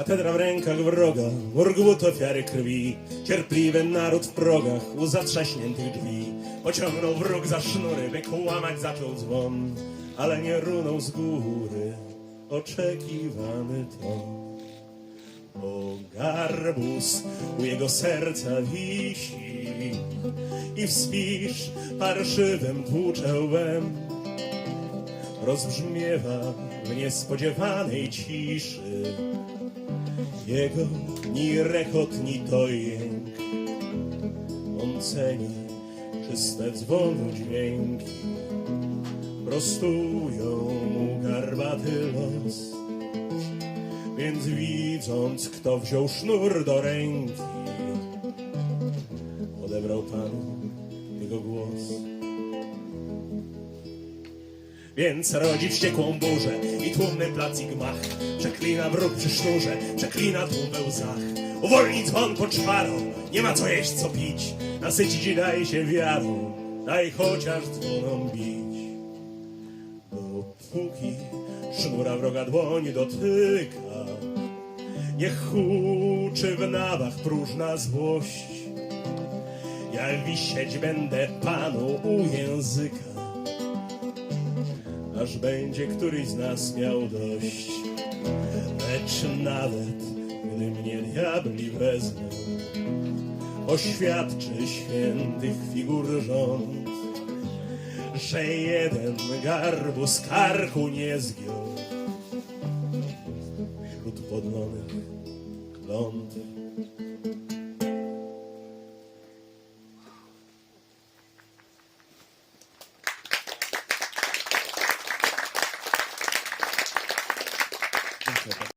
Katedra w rękach wroga, urgłód ofiary krwi, cierpliwy naród w progach u zatrzaśniętych drzwi. Pociągnął wróg za sznury, by kłamać zaczął dzwon, ale nie runął z góry oczekiwany ton. O garbus u jego serca wisi i wspisz parszywym tłucze rozbrzmiewa w niespodziewanej ciszy jego ni rechot, ni to jęk. On ceni czyste dzwonu dźwięki, prostują mu garbaty los. Więc widząc, kto wziął sznur do ręki, odebrał panu jego głos. Więc rodzi wściekłą burzę i tłumny plac i gmach. Przeklina wróg przy sznurze, przeklina tłum we łzach. Uwolni dzwon po czwarą, nie ma co jeść, co pić. Nasycić i daj się wiarą, daj chociaż dzwonom bić. Dopóki sznura wroga dłoń dotyka, niech huczy w nawach próżna złość. Ja wisieć będę panu u języka aż będzie któryś z nas miał dość. Lecz nawet gdy mnie diabli wezmą, oświadczy świętych figur rząd, że jeden garbu z karku nie zgiął wśród podlonych Gracias.